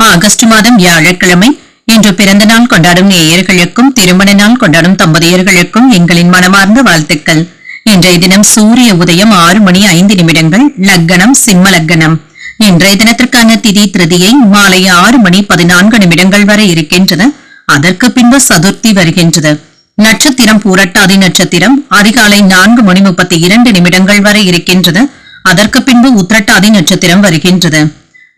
August மாதம் வியாழக்கிழமை. இன்று பிறந்த நாள் கொண்டாடும் நேயர்களுக்கும் திருமண நாள் கொண்டாடும் தம்பதியர்களுக்கும் எங்களின் மனமார்ந்த வாழ்த்துக்கள். இன்றைய தினம் சூரிய உதயம் ஆறு மணி ஐந்து நிமிடங்கள் லக்கணம் சிம்ம லக்கணம். இன்றைய தினத்திற்கான திதி திருதியை மாலை ஆறு மணி பதினான்கு நிமிடங்கள் வரை இருக்கின்றது. அதற்கு பின்பு சதுர்த்தி வருகின்றது. நட்சத்திரம் பூரட்டாதி நட்சத்திரம் அதிகாலை நான்கு மணி முப்பத்தி இரண்டு நிமிடங்கள் வரை இருக்கின்றது. அதற்கு பின்பு உத்திரட்டாதி நட்சத்திரம் வருகின்றது.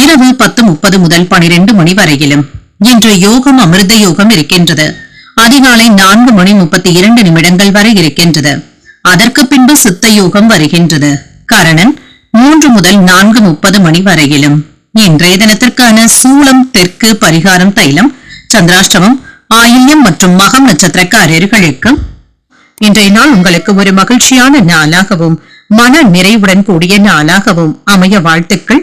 இரவு பத்து முப்பது முதல் பனிரெண்டு மணி வரையிலும் இன்று யோகம் அமிர்த யோகம் இருக்கின்றது. அதிகாலை நான்கு மணி முப்பத்தி இரண்டு நிமிடங்கள் வரை இருக்கின்றது. அதற்கு பின்பு சித்த யோகம் வருகின்றது. கரணன் மூன்று முதல் நான்கு முப்பது மணி வரையிலும் இன்றைய தினத்திற்கான சூளம் தெற்கு பரிகாரம் தைலம் சந்திராஷ்டமம் ஆயில்யம் மற்றும் மகம் நட்சத்திரக்காரர்களுக்கு இன்றைய நாள் உங்களுக்கு ஒரு மகிழ்ச்சியான நாளாகவும் மன நிறைவுடன் கூடிய நாளாகவும் அமைய வாழ்த்துக்கள்.